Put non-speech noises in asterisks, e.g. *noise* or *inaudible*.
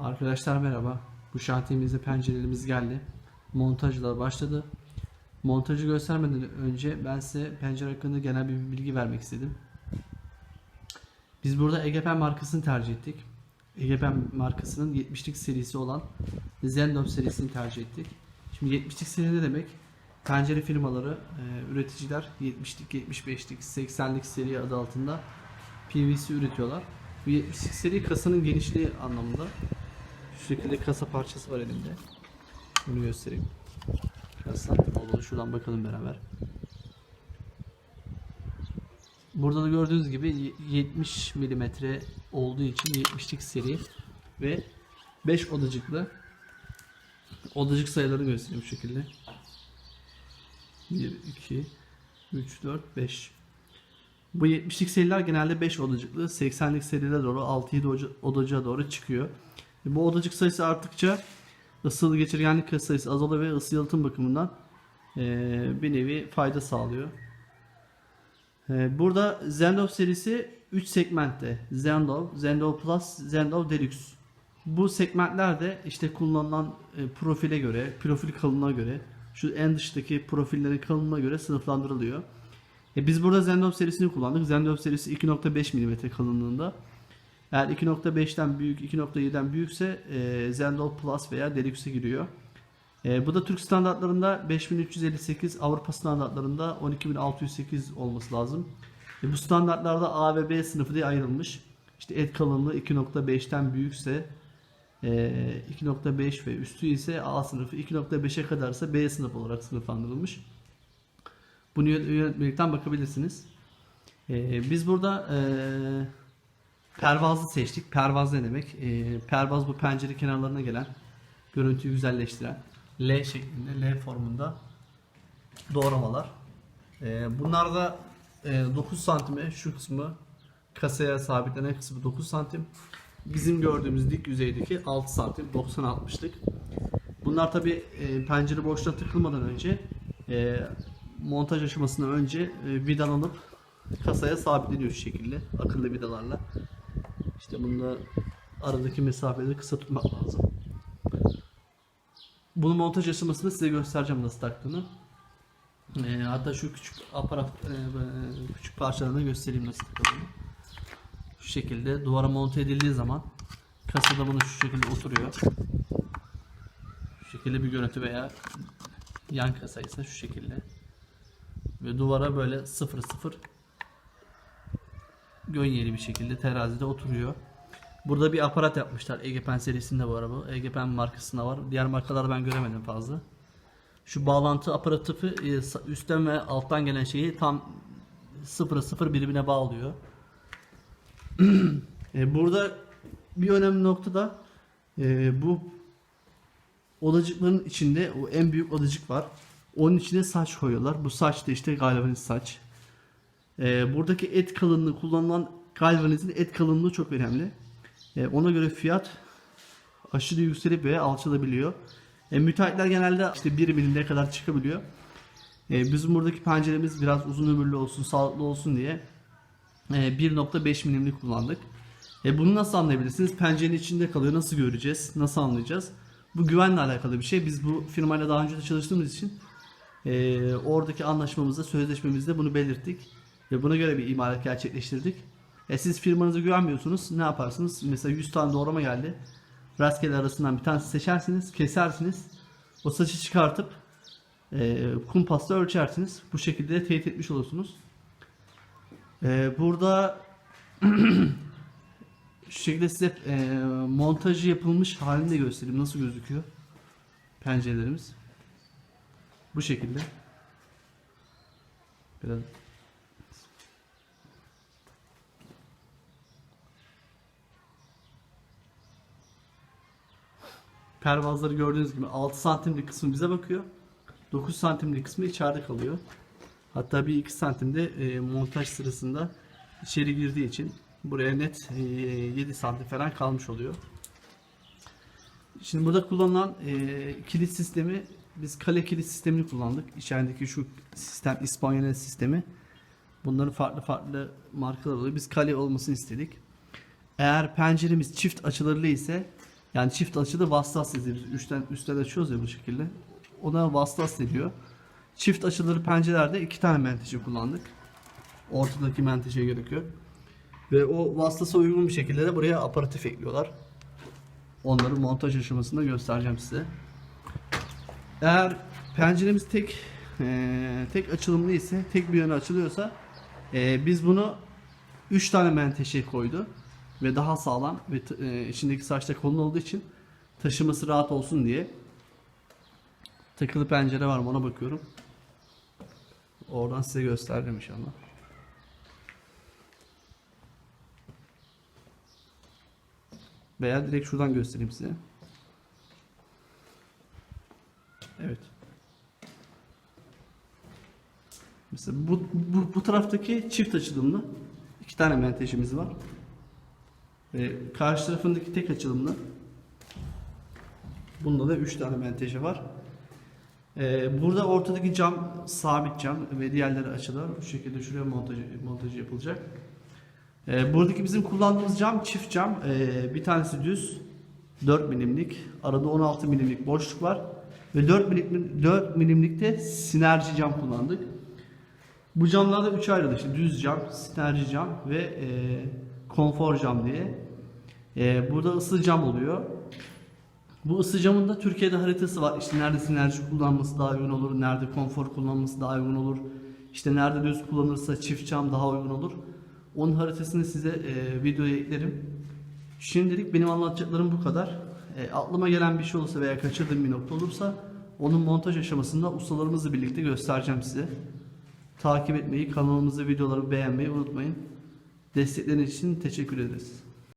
Arkadaşlar merhaba. Bu şantiyemizde pencerelerimiz geldi. Montajlar başladı. Montajı göstermeden önce ben size pencere hakkında genel bir bilgi vermek istedim. Biz burada Egepen markasını tercih ettik. Egepen markasının 70'lik serisi olan Zendop serisini tercih ettik. Şimdi 70'lik seri ne demek? Pencere firmaları, e, üreticiler 70'lik, 75'lik, 80'lik seri adı altında PVC üretiyorlar. Bu 70'lik seri kasanın genişliği anlamında. Şu şekilde kasa parçası var elimde. Bunu göstereyim. Santim olduğunu şuradan bakalım beraber. Burada da gördüğünüz gibi y- 70 milimetre olduğu için 70'lik seri ve 5 odacıklı odacık sayıları göstereyim şu şekilde. 1, 2, 3, 4, 5. Bu 70'lik seriler genelde 5 odacıklı, 80'lik serilere doğru 6-7 oca- odacığa doğru çıkıyor. Bu odacık sayısı arttıkça ısı geçirgenlik sayısı azalıyor ve ısı yalıtım bakımından eee, bir nevi fayda sağlıyor. Eee, Burada Zendov serisi 3 segmentte. Zendov, Zendov Plus, Zendov Deluxe. Bu segmentlerde işte kullanılan e, profile göre, profil kalınlığına göre, şu en dıştaki profillerin kalınlığına göre sınıflandırılıyor. E biz burada Zendov serisini kullandık. Zendov serisi 2.5 mm kalınlığında. Eğer 2.5'ten büyük, 2.7'den büyükse e, Zendov Plus veya Deluxe'e giriyor. E, bu da Türk standartlarında 5358, Avrupa standartlarında 12608 olması lazım. E, bu standartlarda A ve B sınıfı diye ayrılmış. İşte et kalınlığı 2.5'ten büyükse e, 2.5 ve üstü ise A sınıfı, 2.5'e kadarsa B sınıfı olarak sınıflandırılmış. Bunu yönet- yönetmelikten bakabilirsiniz. E, biz burada e, pervazlı seçtik. Pervaz ne demek? E, pervaz bu pencere kenarlarına gelen görüntüyü güzelleştiren L şeklinde, L formunda doğramalar. E, bunlar da e, 9 santime şu kısmı kasaya sabitlenen kısmı 9 santim. Bizim gördüğümüz dik yüzeydeki 6 santim 90-60'lık. Bunlar tabi e, pencere boşluğa tıkılmadan önce e, montaj aşamasından önce e, vidalanıp kasaya sabitleniyor şu şekilde akıllı vidalarla. İşte bunda aradaki mesafeleri kısa tutmak lazım. Bunu montaj aşamasında size göstereceğim nasıl taktığını. E, hatta şu küçük aparat e, küçük parçalarını göstereyim nasıl takıldığını. Şu şekilde duvara monte edildiği zaman kasada bunu şu şekilde oturuyor. Şu şekilde bir görüntü veya yan kasa ise şu şekilde. Ve duvara böyle sıfır sıfır gönyeli bir şekilde terazide oturuyor. Burada bir aparat yapmışlar. Egepen serisinde bu araba. Egepen markasında var. Diğer markalarda ben göremedim fazla. Şu bağlantı aparatı e, üstten ve alttan gelen şeyi tam sıfıra sıfır birbirine bağlıyor. *clears throat* E, burada bir önemli nokta da e, bu odacıkların içinde o en büyük odacık var. Onun içine saç koyuyorlar. Bu saç da işte galvaniz saç. E, buradaki et kalınlığı kullanılan galvanizin et kalınlığı çok önemli. E, ona göre fiyat aşırı yükselip veya alçalabiliyor. E, müteahhitler genelde işte 1 milimine kadar çıkabiliyor. E, bizim buradaki penceremiz biraz uzun ömürlü olsun, sağlıklı olsun diye e, 1.5 milimlik kullandık. E, bunu nasıl anlayabilirsiniz? Pencerenin içinde kalıyor. Nasıl göreceğiz? Nasıl anlayacağız? Bu güvenle alakalı bir şey. Biz bu firmayla daha önce de çalıştığımız için e, oradaki anlaşmamızda, sözleşmemizde bunu belirttik. Ve buna göre bir imalat gerçekleştirdik. E, siz firmanıza güvenmiyorsunuz. Ne yaparsınız? Mesela 100 tane doğrama geldi. Rastgele arasından bir tanesi seçersiniz, kesersiniz. O saçı çıkartıp e, kumpasla ölçersiniz. Bu şekilde teyit etmiş olursunuz. E, burada *clears throat* şu şekilde size e, montajı yapılmış halini de göstereyim. Nasıl gözüküyor pencerelerimiz. Bu şekilde. Biraz pervazları gördüğünüz gibi 6 santimlik kısmı bize bakıyor. 9 santimlik kısmı içeride kalıyor. Hatta bir 2 santimde e, montaj sırasında içeri girdiği için buraya net e, 7 santim falan kalmış oluyor. Şimdi burada kullanılan e, kilit sistemi biz kale kilit sistemini kullandık. İçerideki şu sistem İspanyol sistemi. Bunların farklı farklı markalar oluyor. Biz kale olmasını istedik. Eğer penceremiz çift açılarlı ise Yani çift açılı vasıtas dediğimiz üstten, üstten açıyoruz ya bu şekilde. Ona vasıtas deniyor. Çift açıları pencerelerde iki tane menteşe kullandık. Ortadaki menteşe gerekiyor. Ve o vasıtasa uygun bir şekilde de buraya aparatif ekliyorlar. Onları montaj aşamasında göstereceğim size. Eğer penceremiz tek eee, tek açılımlı ise, tek bir yöne açılıyorsa eee, biz bunu 3 tane menteşe koydu ve daha sağlam ve eee, içindeki saçta kolun olduğu için taşıması rahat olsun diye takılı pencere var ona bakıyorum. Oradan size göstereceğim inşallah. Veya direkt şuradan göstereyim size. Evet. Mesela bu, bu, bu taraftaki çift açılımlı iki tane menteşemiz var. Ve karşı tarafındaki tek açılımlı. Bunda da üç tane menteşe var. Ee, burada ortadaki cam sabit cam ve diğerleri açılır. Bu şekilde şuraya montajı, montajı yapılacak. Ee, buradaki bizim kullandığımız cam çift cam. Ee, bir tanesi düz 4 milimlik. Arada 16 milimlik boşluk var. Ve 4 milimlik, 4 milimlikte sinerji cam kullandık. Bu camlarda 3 ayrıldı. İşte düz cam, sinerji cam ve e, konfor cam diye. E, burada ısı cam oluyor. Bu ısı camın da Türkiye'de haritası var. İşte nerede sinerji kullanması daha uygun olur, nerede konfor kullanması daha uygun olur. İşte nerede düz kullanırsa çift cam daha uygun olur. Onun haritasını size e, videoya eklerim. Şimdilik benim anlatacaklarım bu kadar. E, aklıma gelen bir şey olursa veya kaçırdığım bir nokta olursa onun montaj aşamasında ustalarımızla birlikte göstereceğim size. Takip etmeyi, kanalımızı, videoları beğenmeyi unutmayın. Destekleriniz için teşekkür ederiz.